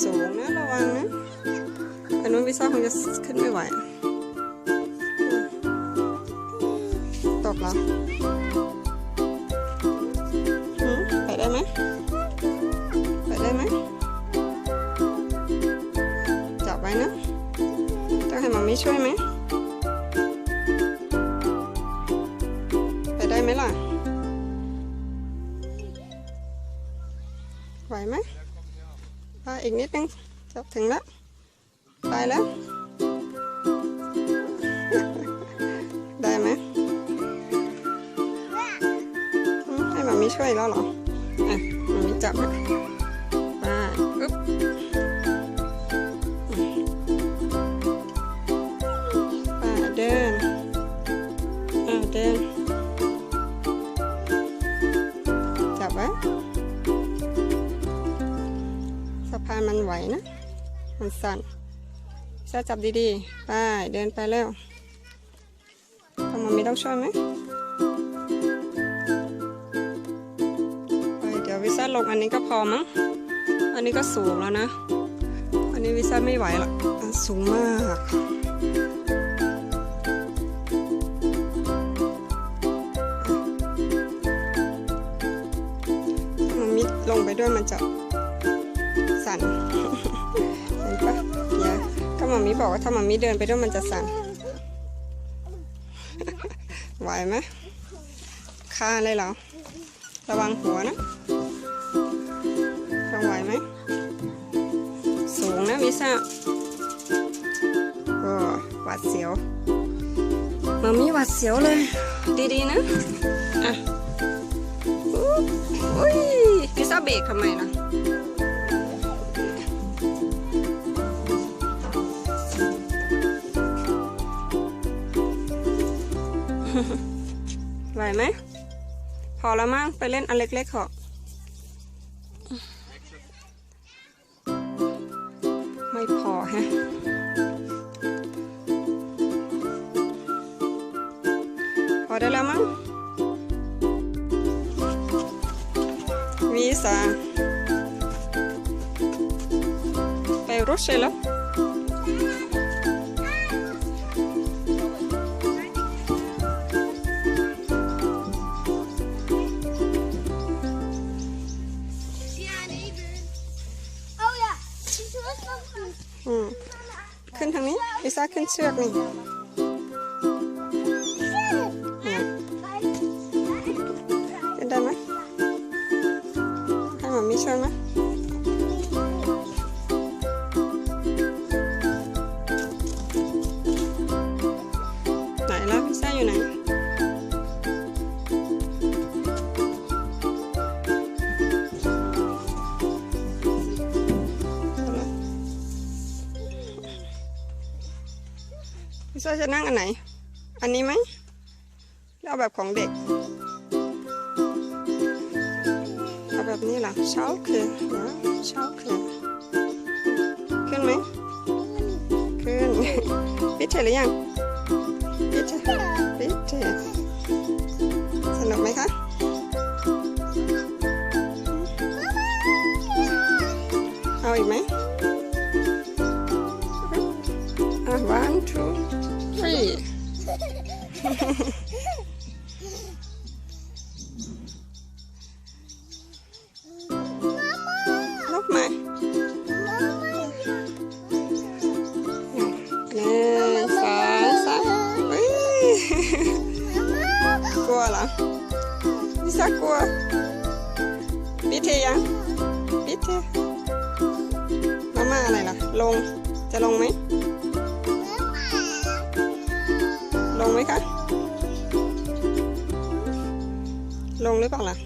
สูงนะระวังนะอันนู้นวิซ่าคงจะขึ้นไม่ไหว ตกเหรอหืมไปได้ไหมไปได้ไหมจับไว้นะต้องให้มามิช่วยไหมไปได้ไหมล่ะไหวไหม ไปอีกนิดนึงจะถึงแล้วไปแล้ว ได้ไหมให้มามีช่วยแล้วเหรออะมามีจับนะไปอึ๊บไปเดินอะเดิน พานมันไหวนะ มันสั่นจะจับดีๆ ไป เดินไปเร็วทำมันมีต้องช่วยไหมไปเดี๋ยววิซ่าลงอันนี้ก็พอมั้ง อันนี้ก็สูงแล้วนะ อันนี้วิซ่าไม่ไหวหรอกอะสูงมากมันมิดลงไปด้วยมันจะ สั่นเห็นปะเดี๋ยวก็มามีบอกว่าถ้ามามีเดินไปด้วยมันจะสั่นไหวไหมคาเลยเหรอ ระวังหัวนะฟังไหวไหม สูงนะวิซ่าโอ้หวัดเสียวมามีหวัดเสียวเลย ดีๆนะ อะอุ๊ยอุ้ยวิซ่าเบรกทำไมล่ะ ไหวไหม พอแล้วมั้งไปเล่นอันเล็กๆเถอะไม่พอฮะพอได้แล้วมั้งวีซ่าไปรุชเลย Oh อืมขึ้นทางนี้ลิซ่าขึ้นเชือกนี่เนี่ยขึ้นได้ไหมให้หมามีช่วยไหม ลิซ่าจะนั่งอันไหน อันนี้ไหมเอาแบบของเด็ก เอาแบบนี้ล่ะเช้าคือเช้าคือขึ้นไหมขึ้นปิดเทหรือยังปิดเทปิดเทสนุกไหมคะเอาอีกไหมอะ one two three ลบมาหนึ่งสองสามเฮ้ยกลัวเหรอลิซ่ากลัวปิดเทยังปิดเทมาม่าอะไรล่ะ ลง จะลงไหม ลงไหมคะ ลงหรือเปล่าล่ะ